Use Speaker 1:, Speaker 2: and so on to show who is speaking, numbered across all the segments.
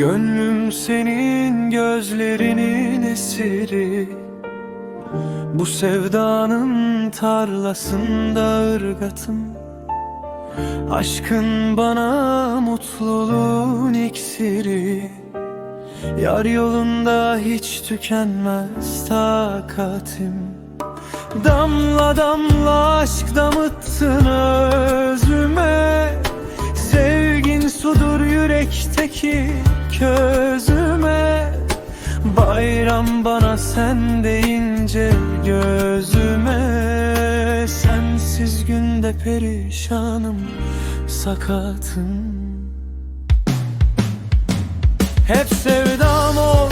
Speaker 1: Gönlüm senin gözlerinin esiri Bu sevdanın tarlasında ırgatım. Aşkın bana mutluluğun iksiri. Yar yolunda hiç tükenmez takatim. Damla damla aşk damıttın özüme. Sevgin sudur yürekteki közüme Bayram bana sen deyince gözüme Sensiz günde perişanım sakatım. Hep sevdam ol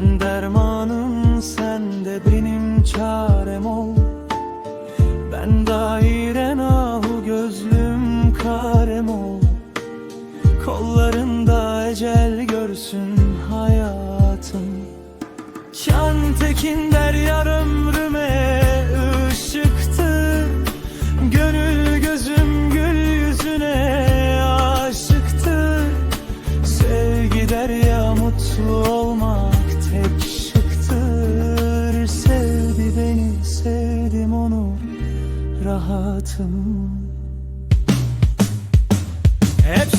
Speaker 1: Ben dermanım sen de benim çarem ol. Ben dairen ahu gözlüm karem ol. Kollarında ecel görsün hayatım. Can der yar ömrüme rahatım Hep